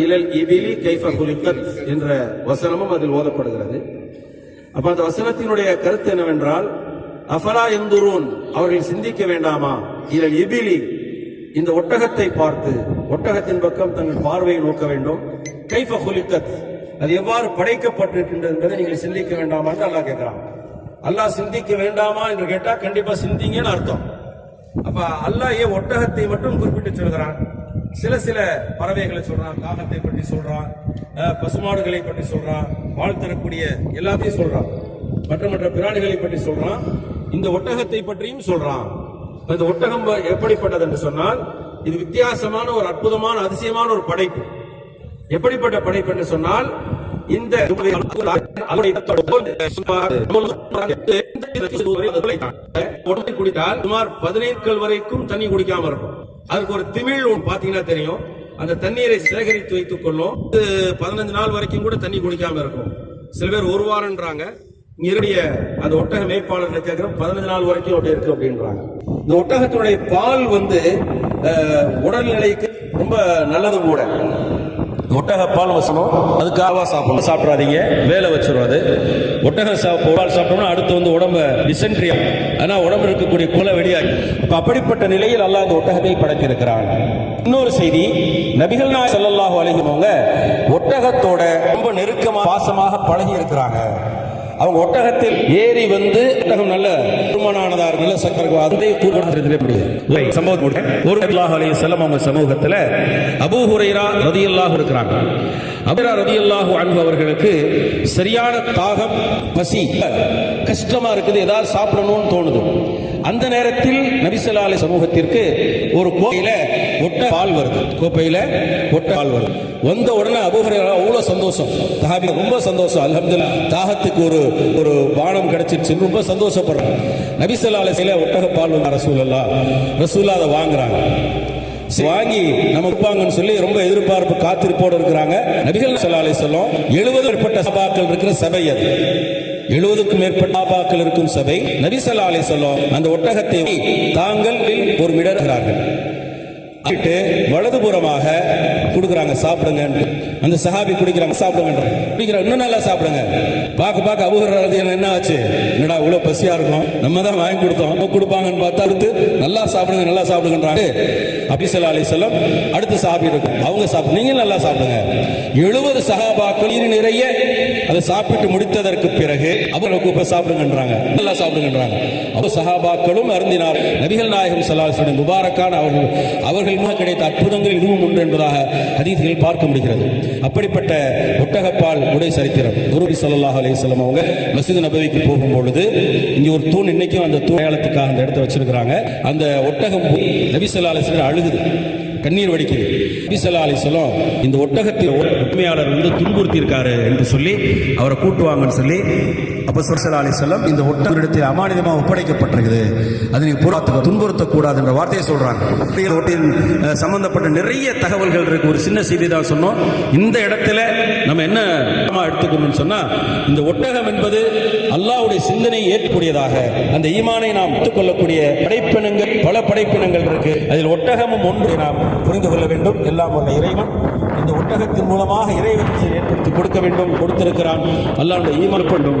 இலல் இபிலி கைஃப குலிக்கத் என்ற வசனமும் அதில் ஓதப்படுகிறது. அப்ப அந்த வசனத்தினுடைய கருத்து என்னவென்றால் அஃபலா எந்துரூன் அவர்கள் சிந்திக்க வேண்டாமா? இலல் இபிலி இந்த ஒட்டகத்தை பார்த்து ஒட்டகத்தின் பக்கம் தங்கள் பார்வையை நோக்க வேண்டும். கைஃப குலிக்கத் அது எவ்வாறு படைக்கப்பட்டிருக்கின்றது என்பதை நீங்கள் சிந்திக்க வேண்டாமா என்று அல்லாஹ் கேட்கிறான். அல்லாஹ் சிந்திக்க வேண்டாமா என்று கேட்டா கண்டிப்பா சிந்திங்கன்னு அர்த்தம். அப்ப அல்லாஹ் ஏன் ஒட்டகத்தை மட்டும் குறிப்பிட்டு சொல்கிறான்? சில சில பறவைகளை சொல்றான் காகத்தை பற்றி சொல்றான் பசுமாடுகளை பற்றி சொல்றான் வாழ் தரக்கூடிய எல்லாத்தையும் சொல்றான். மற்ற மற்ற பிராணிகளை பற்றி சொல்றான் இந்த ஒட்டகத்தை பற்றியும் சொல்றான். இந்த ஒட்டகம் எப்படிப்பட்டது என்று சொன்னால் இது வித்தியாசமான ஒரு அற்புதமான அதிசயமான ஒரு படைப்பு. எப்படிப்பட்ட படைப்பு என்று சொன்னால் இந்த குடித்தால் சுமார் பதினைந்து வரைக்கும் தண்ணி குடிக்காம இருக்கும். அதுக்கு ஒரு திமிழ் ஒன்று பார்த்தீங்கன்னா தெரியும். அந்த தண்ணீரை சேகரித்து வைத்துக் கொள்ளும். பதினஞ்சு நாள் வரைக்கும் கூட தண்ணி குடிக்காம இருக்கும். சில பேர் ஒரு வாரம்ன்றாங்க. இறுதிய அந்த ஒட்டக மேய்ப்பாளர் கேட்கிறோம் பதினஞ்சு நாள் வரைக்கும் அப்படி இருக்கு அப்படின்றாங்க. இந்த ஒட்டகத்தினுடைய பால் வந்து உடல்நிலைக்கு ரொம்ப நல்லது கூட. ஒட்டக பால் வசனம் அதுக்காக சாப்பிடணும். சாப்பிடாதீங்க. வேலை வச்சிடும் அது. ஒட்டக சா பால் சாப்பிட்டோம்னா அடுத்து வந்து உடம்ப டிசென்ட்ரியா ஆனா உடம்பு இருக்கக்கூடிய குல வெளியாகி. இப்ப அப்படிப்பட்ட நிலையில் அல்லாஹ் அந்த ஒட்டகத்தை படைத்திருக்கிறான். இன்னொரு செய்தி நபிகள் நாய் ஸல்லல்லாஹு அலைஹி ஒட்டகத்தோட ரொம்ப நெருக்கமா பாசமாக பழகி இருக்கிறாங்க அவங்க ஒட்டகத்தில் ஏறி வந்து ஒட்டகம் நல்ல திருமணானதார் நல்ல சக்கர அதே கூறுகிறது சம்பவம் ஒரு அல்லாஹ் அலைஹி செல்லம் அவங்க சமூகத்தில் அபூ ஹுரைரா ரதியல்லாஹ் இருக்கிறாங்க. அபுரா ரதியல்லாஹு அன்பு அவர்களுக்கு சரியான தாகம் பசி கஷ்டமா இருக்குது ஏதாவது சாப்பிடணும்னு தோணுது. அந்த நேரத்தில் நபிசல்லாலை சமூகத்திற்கு ஒரு கோயிலை ஒட்ட பால் வருது. கோப்பையில ஒட்ட பால் வருது. வந்த உடனே அபுஹரேரா அவ்வளோ சந்தோஷம். தஹாபி ரொம்ப சந்தோஷம். அல்ஹம்துலில்லாஹ் தாகத்துக்கு ஒரு ஒரு பானம் கிடைச்சிருச்சு. ரொம்ப சந்தோஷப்படுறோம் நபிசல்லால சில ஒட்டக பால் வந்து ரசூலல்லா ரசூலா அதை வாங்குறாங்க. வாங்கி நம்ம கொடுப்பாங்கன்னு சொல்லி ரொம்ப எதிர்பார்ப்பு காத்திருப்போடு இருக்கிறாங்க. நபிகள் ஸல்லல்லாஹு சொல்லும் எழுபது மேற்பட்ட சபாக்கள் இருக்கிற சபை அது. எழுபதுக்கும் மேற்பட்ட சபாக்கள் இருக்கும் சபை. நபி ஸல்லல்லாஹு சொல்லும் அந்த ஒட்டகத்தை தாங்கள் ஒரு மிடர்கிறார்கள். வலதுபுறமாக கொடுக்குறாங்க சாப்பிடுங்க அந்த சஹாபி குடிக்கிறாங்க சாப்பிடுங்க குடிக்கிறாங்க இன்னும் நல்லா சாப்பிடுங்க. பார்க்க பார்க்க அபுகிறது என்ன ஆச்சு என்னடா இவ்வளோ பசியா இருக்கும்? நம்ம தான் வாங்கி கொடுத்தோம். அவங்க கொடுப்பாங்கன்னு பார்த்தா அடுத்து நல்லா சாப்பிடுங்க நல்லா சாப்பிடுங்கன்றாங்க அபிசல்லா அலி செல்லம் அடுத்து சாப்பி இருக்கும். அவங்க சாப்பிடு நீங்க நல்லா சாப்பிடுங்க. எழுபது சகாபாக்கள் நீர் நிறைய அதை சாப்பிட்டு முடித்ததற்கு பிறகு அவர்களுக்கு இப்ப சாப்பிடுங்கன்றாங்க. நல்லா சாப்பிடுங்கன்றாங்க. அவர் சகாபாக்களும் அருந்தினார் நபிகள் நாயகம் சல்லாஹுடைய முபாரக்கான அவர்கள் அவர்கள் மூலம் கிடைத்த அற்புதங்கள் இதுவும் உண்டு என்பதாக ஹதீஸ்கள் பார்க்க முடிகிறது அப்படிப்பட்ட ஒட்டகப்பால் உடை சரித்திரம் குருபி சல்லாஹ் அலைஹி அவங்க மஸ்ஜித் நபவிக்கு போகும் பொழுது இங்கே ஒரு தூண் இன்னைக்கும் அந்த தூண் அந்த இடத்த வச்சிருக்கிறாங்க. அந்த ஒட்டகம் போய் நபி சொல்லா அலைஹி அழுகுது. கண்ணீர் வடிக்குது. நபி ஸல்லல்லாஹு இந்த ஒட்டகத்தில் உண்மையாளர் வந்து துன்புறுத்தி இருக்காரு என்று சொல்லி அவரை கூட்டுவாங்கன்னு சொல்லி அப்ப சல்லல்லாஹு அலைஹி இந்த ஒட்டகத்தில் அமானிதமாக ஒப்படைக்கப்பட்டிருக்குது. அது நீங்கள் புறாத்துக்கு துன்புறுத்தக்கூடாது என்ற வார்த்தையை சொல்கிறாங்க ஒட்டின் சம்பந்தப்பட்ட நிறைய தகவல்கள் இருக்கு. ஒரு சின்ன செய்தி தான் சொன்னோம். இந்த இடத்துல நம்ம என்ன எடுத்துக்கணும்னு சொன்னால் இந்த ஒட்டகம் என்பது அல்லாவுடைய சிந்தனை ஏற்கக்கூடியதாக அந்த ஈமானை நாம் எடுத்துக்கொள்ளக்கூடிய படைப்பினங்கள் பல படைப்பினங்கள் இருக்கு. அதில் ஒட்டகமும் ஒன்று நாம் புரிந்து கொள்ள வேண்டும். எல்லாம் உள்ள இறைவன் இந்த ஒட்டகத்தின் மூலமாக இறைவனை ஏற்படுத்தி கொடுக்க வேண்டும் கொடுத்திருக்கிறான். அல்லாவுடைய ஈமர் பண்ணும்